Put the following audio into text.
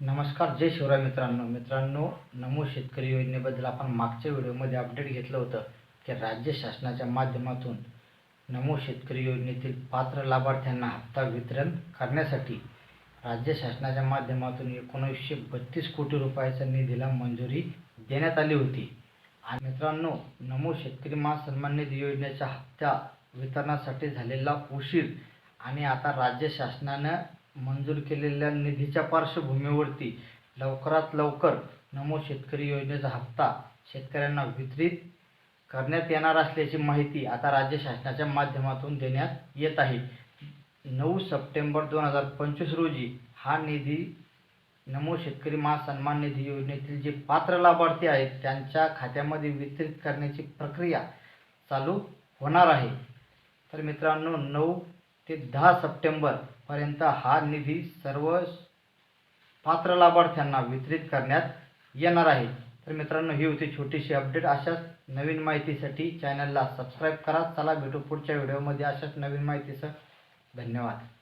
नमस्कार जय शिवराय मित्रांनो. मित्रांनो नमो शेतकरी योजनेबद्दल आपण मागच्या व्हिडिओमध्ये अपडेट घेतलं होतं की राज्य शासनाच्या माध्यमातून नमो शेतकरी योजनेतील पात्र लाभार्थ्यांना हप्ता वितरण करण्यासाठी राज्य शासनाच्या माध्यमातून एकोणीसशे बत्तीस कोटी रुपयाच्या निधीला मंजुरी देण्यात आली होती. आणि मित्रांनो नमो शेतकरी महासन्मान निधी योजनेच्या हप्त्या वितरणासाठी झालेला उशीर आणि आता राज्य शासनानं मंजूर केलेल्या निधीच्या पार्श्वभूमीवरती लवकरात लवकर नमो शेतकरी योजनेचा हप्ता शेतकऱ्यांना वितरित करण्यात येणार असल्याची माहिती आता राज्य शासनाच्या माध्यमातून देण्यात येत आहे. नऊ सप्टेंबर दोन हजार पंचवीस रोजी हा निधी नमो शेतकरी महासन्मान निधी योजनेतील जे पात्र लाभार्थी आहेत त्यांच्या खात्यामध्ये वितरित करण्याची प्रक्रिया चालू होणार आहे. तर मित्रांनो नऊ ते दहा सप्टेंबरपर्यंत हा निधी सर्व पात्र लाभार्थ्यांना वितरित करण्यात येणार आहे. तर मित्रांनो ही होती छोटीशी अपडेट अशाच नवीन माहितीसाठी चॅनलला सबस्क्राईब करा. चला भेटू पुढच्या व्हिडिओमध्ये अशाच नवीन माहितीसह धन्यवाद.